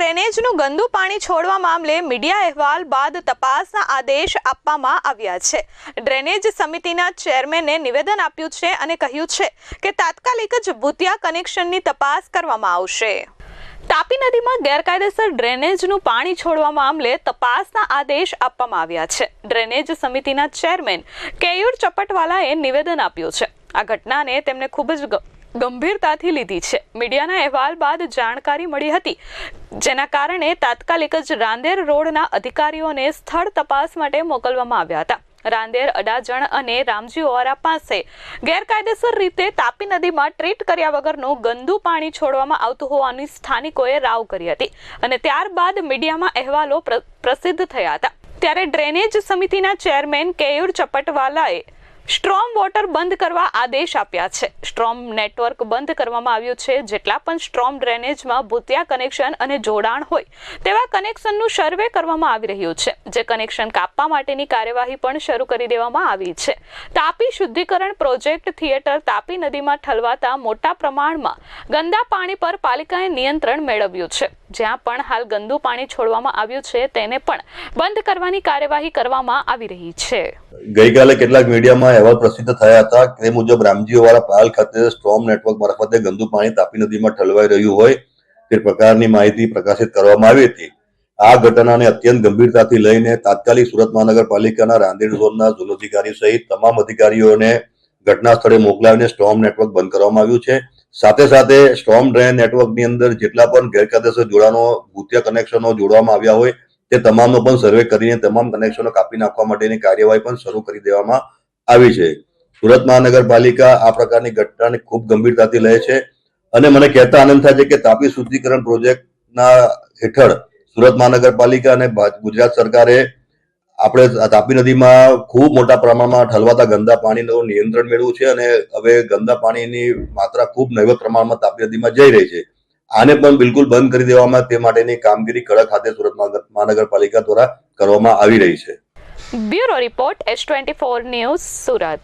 ડ્રેનેજનું ગંદુ પાણી છોડવા મામલે મીડિયા અહેવાલ બાદ તપાસના આદેશ આપવામાં આવ્યા છે. ડ્રેનેજ સમિતિના ચેરમેને નિવેદન આપ્યું છે અને કહ્યું છે કે તાત્કાલિક જ ભૂતિયા કનેક્શનની તપાસ કરવામાં આવશે. તાપી નદીમાં ગેરકાયદેસર ડ્રેનેજનું પાણી છોડવા મામલે તપાસના આદેશ આપવામાં આવ્યા છે. ડ્રેનેજ સમિતિના ચેરમેન કેયુર ચપટવાલાએ નિવેદન આપ્યું છે. આ ઘટનાને તેમણે ખૂબ જ ગંભીરતાથી લીધી છે. મીડિયાના અહેવાલ બાદ જાણકારી મળી હતી. જેના કારણે તાત્કાલિક જ રાંદેર રોડના અધિકારીઓને સ્થળ તપાસ માટે મોકલવામાં આવ્યા હતા. રાંદેર, અડાજણ અને રામજી ઓરા પાસે ગેરકાયદેસર રીતે તાપી નદીમાં ટ્રીટ કર્યા વગરનું ગંદુ પાણી છોડવામાં આવતું હોવાની સ્થાનિકોએ રાવ કરી હતી અને ત્યારબાદ મીડિયામાં અહેવાલો પ્ર- પ્રસિદ્ધ થયા હતા. ત્યારે ડ્રેનેજ સમિતિના ચેરમેન કેયુર ચપટવાલાએ સ્ટ્રોમ વોટર બંધ કરવા આદેશ આપ્યા છે. સ્ટ્રોમ નેટવર્ક બંધ કરવામાં આવ્યું છે. જેટલા પણ સ્ટ્રોમ ડ્રેનેજમાં ભૂતિયા કનેક્શન અને જોડાણ હોય, તેવા કનેક્શનનું સર્વે કરવામાં આવી રહ્યું છે. જે કનેક્શન કાપવા માટેની કાર્યવાહી પણ શરૂ કરી દેવામાં આવી છે. તાપી શુદ્ધિકરણ પ્રોજેક્ટ થિયેટર તાપી નદીમાં ઠલવાતા મોટા પ્રમાણમાં ગંદા પાણી પર પાલિકાએ નિયંત્રણ મેળવ્યું છે. જ્યાં પણ હાલ ગંદુ પાણી છોડવામાં આવ્યું છે, તેને પણ બંધ કરવાની કાર્યવાહી કરવામાં આવી રહી છે. ગઈકાલે કેટલાક મીડિયામાં અહેવાલ પ્રસિદ્ધ થયા હતા તે મુજબ રામજીઓવાળા પાલ ખાતે સ્ટ્રોમ નેટવર્ક મારફતે ગંદુ પાણી તાપી નદીમાં ઠલવાઈ રહ્યું હોય તે પ્રકારની માહિતી પ્રકાશિત કરવામાં આવી હતી. આ ઘટનાને અત્યંત ગંભીરતાથી લઈને તાત્કાલિક સુરત મહાનગરપાલિકાના રાંદેર ઝોનના ઝોન અધિકારી સહિત તમામ અધિકારીઓને ઘટના સ્થળે મોકલાવીને સ્ટ્રોમ નેટવર્ક બંધ કરવામાં આવ્યું છે. સાથે સાથે સ્ટ્રોમ ડ્રેન નેટવર્કની અંદર જેટલા પણ ગેરકાયદેસર જોડાણો ભૂતિયા કનેક્શનો જોડવામાં આવ્યા હોય, તે તમામનો પણ સર્વે કરીને તમામ કનેક્શનો કાપી નાખવા માટેની કાર્યવાહી પણ શરૂ કરી દેવામાં આવી છે. સુરત મહાનગરપાલિકા આ પ્રકારની ઘટનાને ખૂબ ગંભીરતાથી લે છે અને મને કહેતા આનંદ થાય છે કે તાપી શુદ્ધિકરણ પ્રોજેક્ટના હેઠળ સુરત મહાનગરપાલિકા અને ગુજરાત સરકારે આપણે તાપી નદીમાં ખૂબ મોટા પ્રમાણમાં ઠલવાતા ગંદા પાણીનું નિયંત્રણ મેળવ્યું છે અને હવે ગંદા પાણીની માત્રા ખૂબ નહીવત પ્રમાણમાં તાપી નદીમાં જઈ રહી છે. આને પણ બિલકુલ બંધ કરી દેવામાં તે માટેની કામગીરી કડક હાથે સુરત મહાનગરપાલિકા દ્વારા કરવામાં આવી રહી છે. Bureau report S twenty four news Surat.